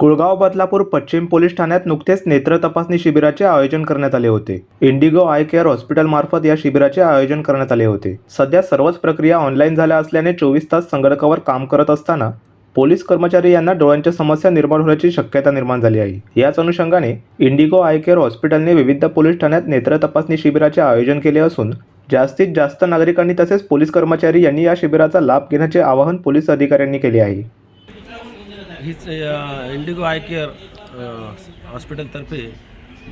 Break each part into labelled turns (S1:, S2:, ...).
S1: कुळगाव बदलापूर पश्चिम पोलीस ठाण्यात नुकतेच नेत्र तपासणी शिबिराचे आयोजन करण्यात आले होते. इंडिगो आय केअर हॉस्पिटल मार्फत या शिबिराचे आयोजन करण्यात आले होते. सध्या सर्वच प्रक्रिया ऑनलाईन झाल्या असल्याने चोवीस तास संगणकावर काम करत असताना पोलीस कर्मचारी यांना डोळ्यांच्या समस्या निर्माण होण्याची शक्यता निर्माण झाली आहे. याच अनुषंगाने इंडिगो आय केअर हॉस्पिटलने विविध पोलीस ठाण्यात नेत्र तपासणी शिबिराचे आयोजन केले असून जास्तीत जास्त नागरिकांनी तसेच पोलीस कर्मचारी यांनी या शिबिराचा लाभ घेण्याचे आवाहन पोलीस अधिकाऱ्यांनी केले आहे.
S2: हीच इंडिगो आय केअर हॉस्पिटलतर्फे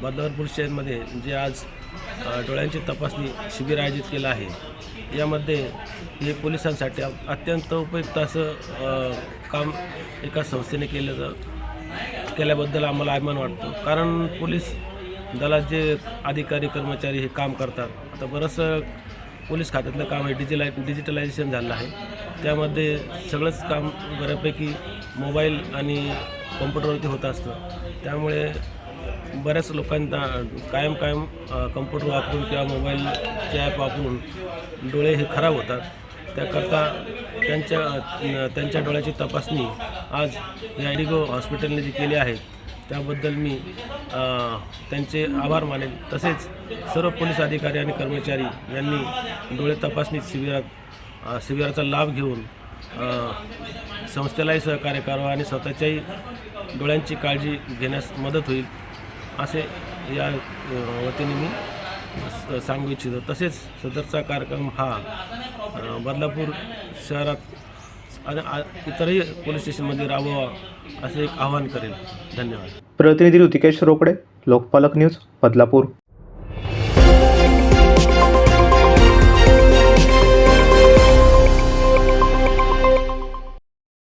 S2: बदलापूर शहरमध्ये जे आज डोळ्यांची तपासणी शिबिर आयोजित केलं आहे. यामध्ये हे पोलिसांसाठी अत्यंत उपयुक्त असं काम एका संस्थेने केलं केल्याबद्दल आम्हाला अभिमान वाटतो. कारण पोलीस दलात जे अधिकारी कर्मचारी हे काम करतात. आता बरंचसं पोलीस खात्यातलं काम आहे. डिजिलाय डिजिटलायझेशन झालं आहे. त्यामध्ये सगळंच काम बऱ्यापैकी मोबाईल आणि कॉम्प्युटरवरती होत असतं. त्यामुळे बऱ्याच लोकांना कायम कायम कम्प्युटर वापरून किंवा मोबाईलचे ॲप वापरून डोळे हे खराब होतात. त्याकरता त्यांच्या त्यांच्या डोळ्याची तपासणी आज या ॲडिगो हॉस्पिटलने जी केली आहे त्याबद्दल मी त्यांचे आभार मानेन. तसेच सर्व पोलीस अधिकारी आणि कर्मचारी यांनी डोळे तपासणी शिबिरात शिबिराचा लाभ घेऊन संस्थेलाही सहकार्य करावं आणि स्वतःच्याही डोळ्यांची काळजी घेण्यास मदत होईल असे या वतीने मी स- सांगू इच्छितो. तसेच सदरचा कार्यक्रम हा बदलापूर शहरात आणि आ- इतरही पोलीस स्टेशनमध्ये राबवावा असे एक आवाहन करेल. धन्यवाद.
S1: प्रतिनिधी ऋतिकेश रोकडे लोकपालक न्यूज बदलापूर.